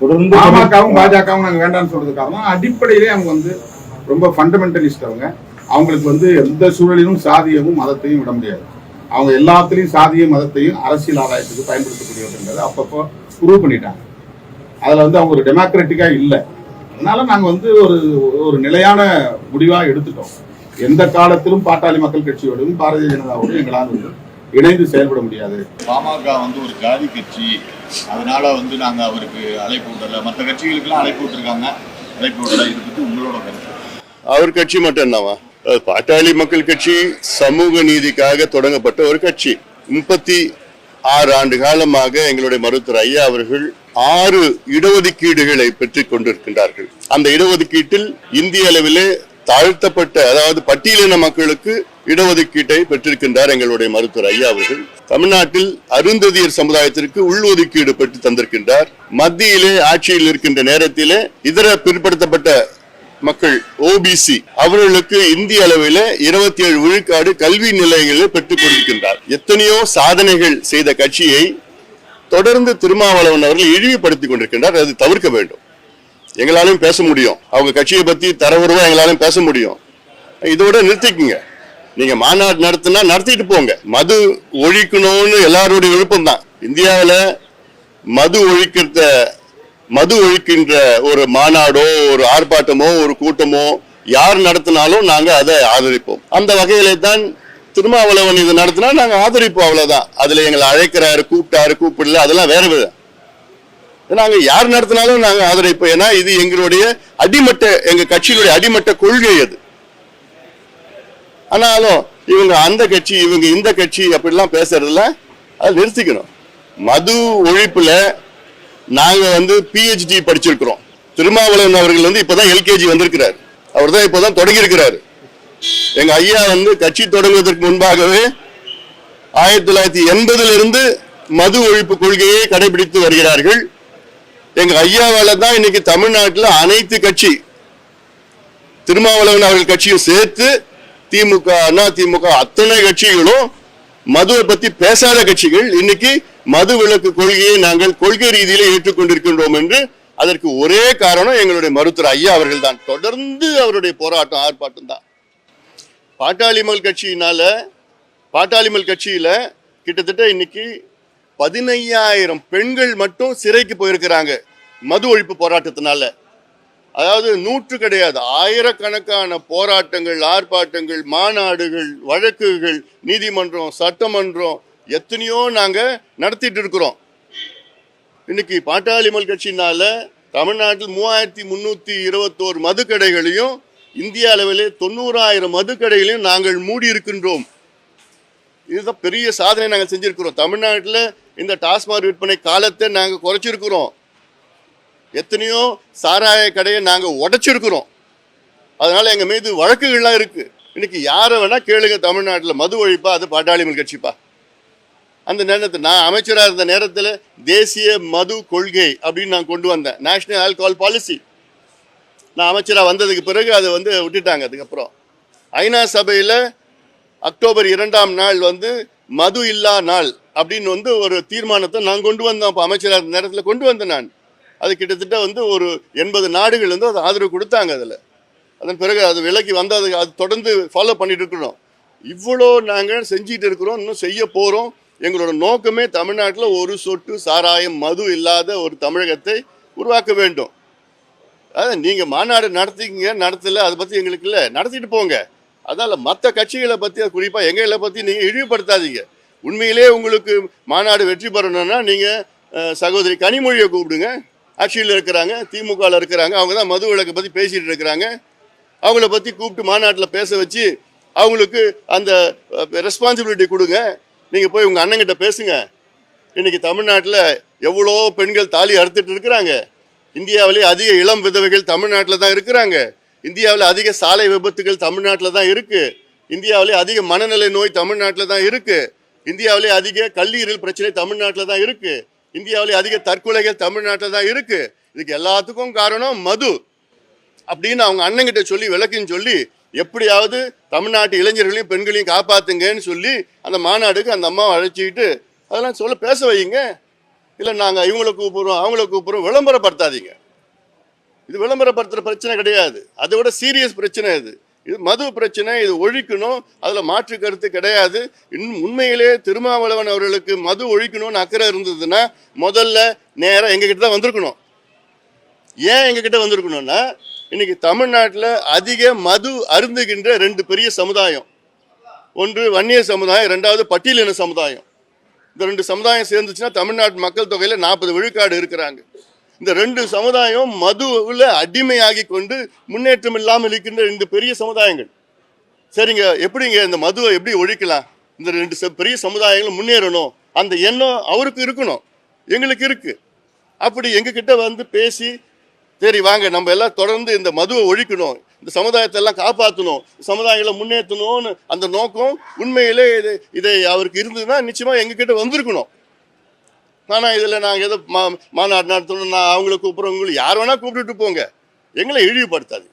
தொடர்ந்து பாமகவும் பாஜகவும் நாங்க வேண்டாம்னு சொல்றது காரணம் அடிப்படையிலே அவங்க வந்து ரொம்ப ஃபண்டமெண்டலிஸ்ட் அவங்க. அவங்களுக்கு வந்து எந்த சூழலிலும் சாதியமும் மதத்தையும் விட முடியாது. அவங்க எல்லாத்துலேயும் சாதிய மதத்தையும் அரசியல் ஆதாயத்துக்கு பயன்படுத்தக்கூடியவர்கள் அப்பப்போ ப்ரூவ் பண்ணிட்டாங்க. அதில் வந்து அவங்க ஒரு டெமோக்ராட்டிக்காக இல்லை. அதனால நாங்கள் வந்து ஒரு ஒரு நிலையான முடிவாக எடுத்துட்டோம். எந்த காலத்திலும் பாட்டாளி மக்கள் கட்சியோடும் பாரதிய ஜனதாவோடும் எங்களால் வந்து இணைந்து செயல்பட முடியாது. பாமக வந்து ஒரு ஜாதி கட்சி. அதனால வந்து நாங்க அவருக்கு அழைப்பு விடல. மற்ற கட்சிகளுக்கெல்லாம் அழைப்பு விட்டுருக்காங்க. அழைப்பு விடல. இது பத்தி உங்களோட கருத்து. அவர் கட்சி மட்டும் என்னவா? பாட்டாளி மக்கள் கட்சி சமூக நீதிக்காக தொடங்கப்பட்ட ஒரு கட்சி. முப்பத்தி ஆறு ஆண்டு காலமாக எங்களுடைய மருத்துவர் ஐயா அவர்கள் ஆறு இடஒதுக்கீடுகளை பெற்றுக் கொண்டிருக்கின்றார்கள். அந்த இடஒதுக்கீட்டில் இந்திய அளவிலே தாழ்த்தப்பட்ட அதாவது பட்டியலின மக்களுக்கு இடஒதுக்கீட்டை பெற்றிருக்கின்றார் எங்களுடைய மருத்துவர் ஐயா அவர்கள். தமிழ்நாட்டில் அருந்ததியர் சமுதாயத்திற்கு உள்ஒதுக்கீடு பெற்று தந்திருக்கின்றார். மத்தியிலே ஆட்சியில் இருக்கின்ற நேரத்திலே இதர பிற்படுத்தப்பட்ட மக்கள் ஓபிசி அவர்களுக்கு இந்திய அளவில் இருபத்தி ஏழு விழுக்காடு கல்வி நிலையங்களில் பெற்றுக் கொண்டிருக்கின்றார் எத்தனையோ சாதனைகள் செய்த கட்சியை தொடர்ந்து திருமாவளவன் அவர்கள் இழிவுபடுத்திக் கொண்டிருக்கின்றார். அது தவிர்க்க வேண்டும். எங்களாலும் பேச முடியும். அவங்க கட்சியை பத்தி தரவுருவா எங்களாலும் பேச முடியும். இதோட நிறுத்திக்குங்க. நீங்க மாநாடு நடத்தினா நடத்திட்டு போங்க. மது ஒழிக்கணும்னு எல்லாருடைய விருப்பம் தான் இந்தியாவில் மது ஒழிக்கிறத மது ஒழிக்கின்ற ஒரு மாநாடோ ஒரு ஆர்ப்பாட்டமோ ஒரு கூட்டமோ யார் நடத்தினாலும் நாங்க அதை ஆதரிப்போம். அந்த வகையிலே தான் திருமாவளவன் இது நடத்தினா நாங்க ஆதரிப்போம் அவ்வளவுதான். அதுல எங்களை அழைக்கிறாரு கூப்பிட்டாரு கூப்பிடல அதெல்லாம் வேற விதம். நாங்க யார் நடத்தினாலும் நாங்க ஆதரிப்போம். ஏன்னா இது எங்களுடைய அடிமட்ட எங்க கட்சியினுடைய அடிமட்ட கொள்கை அது. ஆனாலும் இவங்க அந்த கட்சி இவங்க இந்த கட்சி அப்படிலாம் பேசுறதுல அதை நிறுத்திக்கணும். மது ஒழிப்புல நாங்க வந்து பிஹெச்டி படிச்சிருக்கிறோம். திருமாவளவன் அவர்கள் வந்து இப்பதான் எல்கேஜி வந்திருக்கிறார். அவர் தான் இப்பதான் தொடங்கி இருக்கிறாரு எங்க ஐயா வந்து கட்சி தொடங்குவதற்கு முன்பாகவே ஆயிரத்தி தொள்ளாயிரத்தி எண்பதுல இருந்து மது ஒழிப்பு கொள்கையை கடைபிடித்து வருகிறார்கள். எங்க ஐயாவால தான் இன்னைக்கு தமிழ்நாட்டில் அனைத்து கட்சி திருமாவளவன் அவர்கள் கட்சியும் சேர்த்து திமுக அண்ணா திமுக அத்தனை கட்சிகளும் மதுவை பத்தி பேசாத கட்சிகள். இன்னைக்கு மது விலக்கு கொள்கையை நாங்கள் கொள்கை ரீதியில ஏற்றுக்கொண்டிருக்கின்றோம் என்று அதற்கு ஒரே காரணம் எங்களுடைய மருத்துவர் ஐயா அவர்கள் தான் தொடர்ந்து அவருடைய போராட்டம் ஆர்ப்பாட்டம் தான். பாட்டாளிமல் கட்சியினால பாட்டாளிமல் கட்சியில கிட்டத்தட்ட இன்னைக்கு பதினையாயிரம் பெண்கள் மட்டும் சிறைக்கு போயிருக்கிறாங்க மது ஒழிப்பு போராட்டத்தினால. அதாவது நூற்று கிடையாது ஆயிரக்கணக்கான போராட்டங்கள் ஆர்ப்பாட்டங்கள் மாநாடுகள் வழக்குகள் நீதிமன்றம் சட்டமன்றம் எத்தனையோ நாங்கள் நடத்திட்டு இருக்கிறோம். இன்னைக்கு பாட்டாளி கட்சினால தமிழ்நாட்டில் மூவாயிரத்தி முந்நூற்றி இருபத்தோரு மதுக்கடைகளையும் இந்திய அளவிலே தொண்ணூறாயிரம் மதுக்கடைகளையும் நாங்கள் மூடி இருக்கின்றோம் இதுதான் பெரிய சாதனை நாங்கள் செஞ்சிருக்கிறோம். தமிழ்நாட்டில் இந்த டாஸ்மாக் விற்பனை காலத்தை நாங்கள் குறைச்சிருக்கிறோம். எத்தனையோ சாராய கடையை நாங்கள் உடைச்சிருக்கிறோம். அதனால் எங்கள் மீது வழக்குகள்லாம் இருக்குது இன்னைக்கு யாரை வேணால் கேளுங்க தமிழ்நாட்டில் மது ஒழிப்பா அது பாட்டாளி கட்சிப்பா? அந்த நேரத்தில் நான் அமைச்சராக இருந்த நேரத்தில் தேசிய மது கொள்கை அப்படின்னு நான் கொண்டு வந்தேன். நேஷனல் ஆல்கஹால் பாலிசி நான் அமைச்சராக வந்ததுக்கு பிறகு அதை வந்து விட்டுட்டாங்க. அதுக்கப்புறம் ஐநா சபையில் அக்டோபர் இரண்டாம் நாள் வந்து மது இல்லா நாள் அப்படின்னு வந்து ஒரு தீர்மானத்தை நான் கொண்டு வந்தேன். அப்போ அமைச்சராக இருந்த நேரத்தில் கொண்டு வந்தேன் நான். அது கிட்டத்தட்ட வந்து ஒரு எண்பது நாடுகள் வந்து அது ஆதரவு கொடுத்தாங்க அதில். அதன் பிறகு அது விலக்கி வந்து அது அது தொடர்ந்து ஃபாலோ பண்ணிட்டு இருக்கிறோம். இவ்வளோ நாங்கள் செஞ்சிட்டு இருக்கிறோம் இன்னும் செய்ய போகிறோம் எங்களோட நோக்கமே தமிழ்நாட்டில் ஒரு சொட்டு சாராயம் மது இல்லாத ஒரு தமிழகத்தை உருவாக்க வேண்டும். அதாவது நீங்கள் மாநாடு நடத்திக்கிங்க நடத்தல அதை பற்றி எங்களுக்கு இல்லை. நடத்திட்டு போங்க. அதால மற்ற கட்சிகளை பற்றி குறிப்பாக எங்களை பற்றி நீங்கள் இழிவுபடுத்தாதீங்க. உண்மையிலே உங்களுக்கு மாநாடு வெற்றி பெறணும்னா நீங்கள் சகோதரி கனிமொழியை கூப்பிடுங்க. ஆட்சியில் இருக்கிறாங்க திமுகவில் இருக்கிறாங்க அவங்க தான் மது விளக்கை பற்றி பேசிகிட்டு இருக்கிறாங்க. அவங்கள பற்றி கூப்பிட்டு மாநாட்டில் பேச வச்சு அவங்களுக்கு அந்த ரெஸ்பான்சிபிலிட்டி கொடுங்க. நீங்கள் போய் உங்கள் அண்ணங்கிட்ட பேசுங்க. இன்னைக்கு தமிழ்நாட்டில் எவ்வளோ பெண்கள் தாலி அறுத்துட்டு இருக்கிறாங்க. இந்தியாவிலே அதிக இளம் விதவைகள் தமிழ்நாட்டில் தான் இருக்கிறாங்க. இந்தியாவில் அதிக சாலை விபத்துகள் தமிழ்நாட்டில் தான் இருக்குது இந்தியாவிலே அதிக மனநல நோய் தமிழ்நாட்டில் தான் இருக்குது இந்தியாவிலே அதிக கல்லீரல் பிரச்சனை தமிழ்நாட்டில் தான் இருக்குது இந்தியாவிலே அதிக தற்கொலைகள் தமிழ்நாட்டில் தான் இருக்கு. இதுக்கு எல்லாத்துக்கும் காரணம் மது. அப்படின்னு அவங்க அண்ணங்கிட்ட சொல்லி விளக்குன்னு சொல்லி எப்படியாவது தமிழ்நாட்டு இளைஞர்களையும் பெண்களையும் காப்பாத்துங்கன்னு சொல்லி அந்த மாநாடுக்கு அந்த அம்மாவை அழைச்சிக்கிட்டு அதெல்லாம் சொல்ல பேச வைங்க இல்லை நாங்கள் இவங்களை கூப்பிடுறோம் அவங்கள கூப்பிடுறோம் விளம்பரப்படுத்தாதீங்க. இது விளம்பரப்படுத்துகிற பிரச்சனை கிடையாது. அதை விட சீரியஸ் பிரச்சனை இது. இது மது பிரச்சனை இது ஒழிக்கணும் அதில் மாற்று கருத்து கிடையாது. இன்னும் உண்மையிலே திருமாவளவன் அவர்களுக்கு மது ஒழிக்கணும்னு அக்கறை இருந்ததுன்னா முதல்ல நேராக எங்ககிட்ட தான் வந்திருக்கணும். ஏன் எங்ககிட்ட வந்திருக்கணும்னா இன்னைக்கு தமிழ்நாட்டில் அதிக மது அருந்துகின்ற ரெண்டு பெரிய சமுதாயம். ஒன்று வன்னிய சமுதாயம் ரெண்டாவது பட்டியலின சமுதாயம். இந்த ரெண்டு சமுதாயம் சேர்ந்துச்சுன்னா தமிழ்நாட்டு மக்கள் தொகையில் நாற்பது விழுக்காடு இருக்கிறாங்க. இந்த ரெண்டு சமுதாயம் மதுவில் அடிமையாகி கொண்டு முன்னேற்றம் இல்லாமல் இருக்கின்ற ரெண்டு பெரிய சமுதாயங்கள். சரிங்க எப்படிங்க இந்த மதுவை எப்படி ஒழிக்கலாம்? இந்த ரெண்டு ச- பெரிய சமுதாயங்களும் முன்னேறணும். அந்த எண்ணம் அவருக்கு இருக்கணும். எங்களுக்கு இருக்கு. அப்படி எங்ககிட்ட வந்து பேசி சரி வாங்க நம்ம எல்லாம் தொடர்ந்து இந்த மதுவை ஒழிக்கணும். இந்த சமுதாயத்தை எல்லாம் காப்பாற்றணும் சமுதாயங்களை முன்னேற்றணும்னு அந்த நோக்கம் உண்மையிலே இது இதை அவருக்கு இருந்ததுன்னா நிச்சயமாக எங்ககிட்ட வந்திருக்கணும். ஆனால் இதில் நாங்கள் எதோ மா மாநாடு நடத்தணும் நான் அவங்கள கூப்பிட்றவங்களும் யார் வேணால் கூப்பிட்டுட்டு போங்க. எங்களை இழிவுபடுத்தாது